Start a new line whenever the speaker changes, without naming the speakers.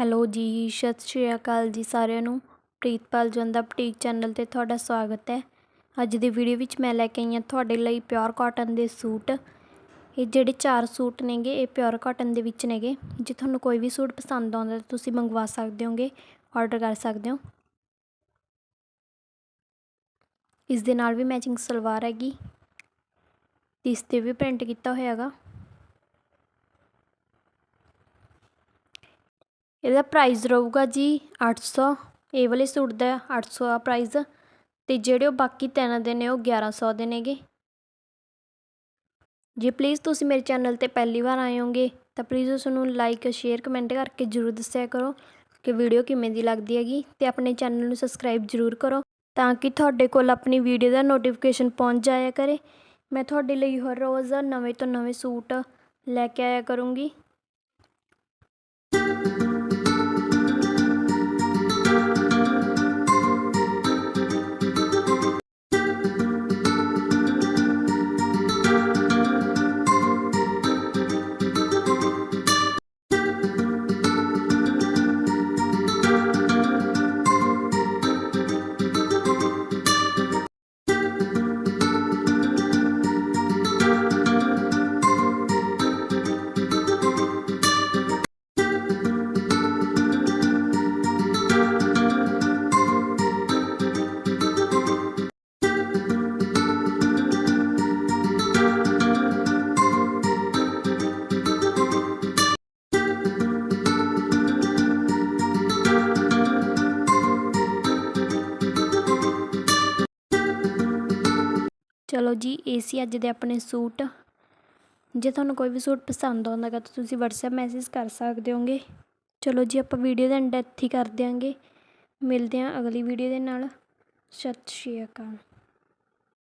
Hello ਜੀ, ਸਤਿ ਸ਼੍ਰੀ ਅਕਾਲ ਜੀ ਸਾਰਿਆਂ ਨੂੰ। ਪ੍ਰੀਤਪਾਲ ਜੰਦਾ, ਬੁਟੀਕ ਚੈਨਲ ਤੇ ਤੁਹਾਡਾ ਸਵਾਗਤ ਹੈ। ਅੱਜ ਦੀ ਵੀਡੀਓ ਵਿੱਚ ਮੈਂ ਲੈ ਕੇ ਆਈ ਹਾਂ ਤੁਹਾਡੇ ਲਈ ਪਿਓਰ ਕਾਟਨ ਦੇ ਸੂਟ। ਇਹ ਜਿਹੜੇ ਚਾਰ ਸੂਟ ਨੇਗੇ, ਇਹ ਪਿਓਰ ਕਾਟਨ ਦੇ ਵਿੱਚ ਨੇਗੇ। ਜੇ ਤੁਹਾਨੂੰ ਕੋਈ ਵੀ ਸੂਟ ਪਸੰਦ ਆਉਂਦਾ ਤੁਸੀਂ ਮੰਗਵਾ ਸਕਦੇ ਹੋਗੇ, ਆਰਡਰ ਕਰ ਸਕਦੇ ਹੋ। ਇਸ ਦੇ ਨਾਲ ਵੀ ਮੈਚਿੰਗ ਸਲਵਾਰ ਹੈਗੀ। ਇਸ ਤੇ ਵੀ ਪ੍ਰਿੰਟ ਕੀਤਾ ਹੋਇਆ ਹੈਗਾ। ਇਹਦਾ ਪ੍ਰਾਈਜ਼ ਰਹੂਗਾ ਜੀ 800 ਇਹ ਵਾਲੇ ਸੂਟ ਦਾ 800 ਆ ਪ੍ਰਾਈਜ਼ ਤੇ ਜਿਹੜੇ ਉਹ ਬਾਕੀ ਤਿੰਨ ਦੇ ਨੇ, ਉਹ 1100 ਦੇ ਨੇਗੇ। ਜੇ ਪਲੀਜ਼ ਤੁਸੀਂ ਮੇਰੇ ਚੈਨਲ ਤੇ ਪਹਿਲੀ ਵਾਰ ਆਏ ਹੋਗੇ, ਤਾਂ ਪਲੀਜ਼ ਉਸ ਨੂੰ ਲਾਈਕ ਸ਼ੇਅਰ ਕਮੈਂਟ ਕਰਕੇ ਜਰੂਰ ਦੱਸਿਆ ਕਰੋ ਕਿ ਵੀਡੀਓ ਕਿਵੇਂ ਦੀ ਲੱਗਦੀ ਹੈਗੀ। ਤੇ ਆਪਣੇ ਚੈਨਲ ਨੂੰ ਸਬਸਕ੍ਰਾਈਬ ਜਰੂਰ ਕਰੋ ਤਾਂ ਕਿ ਤੁਹਾਡੇ ਕੋਲ ਆਪਣੀ ਵੀਡੀਓ ਦਾ ਨੋਟੀਫਿਕੇਸ਼ਨ ਪਹੁੰਚ ਜਾਇਆ ਕਰੇ। ਮੈਂ ਤੁਹਾਡੇ ਲਈ ਹਰ ਰੋਜ਼ ਨਵੇਂ ਤੋਂ ਨਵੇਂ ਸੂਟ ਲੈ ਕੇ ਆਇਆ ਕਰੂੰਗੀ। ਚਲੋ ਜੀ, ਇਹ ਸੀ ਅੱਜ ਦੇ ਆਪਣੇ ਸੂਟ। ਜੇ ਤੁਹਾਨੂੰ ਕੋਈ ਵੀ ਸੂਟ ਪਸੰਦ ਆਉਂਦਾ ਤਾਂ ਤੁਸੀਂ WhatsApp ਮੈਸੇਜ ਕਰ ਸਕਦੇ ਹੋਗੇ। ਚਲੋ ਜੀ, ਆਪਾਂ ਵੀਡੀਓ ਦਾ ਐਂਡ ਇੱਥੇ ਹੀ ਕਰ ਦਿਆਂਗੇ ਮਿਲਦੇ ਹਾਂ ਅਗਲੀ ਵੀਡੀਓ ਦੇ ਨਾਲ। ਸਤਿ ਸ਼੍ਰੀ ਅਕਾਲ।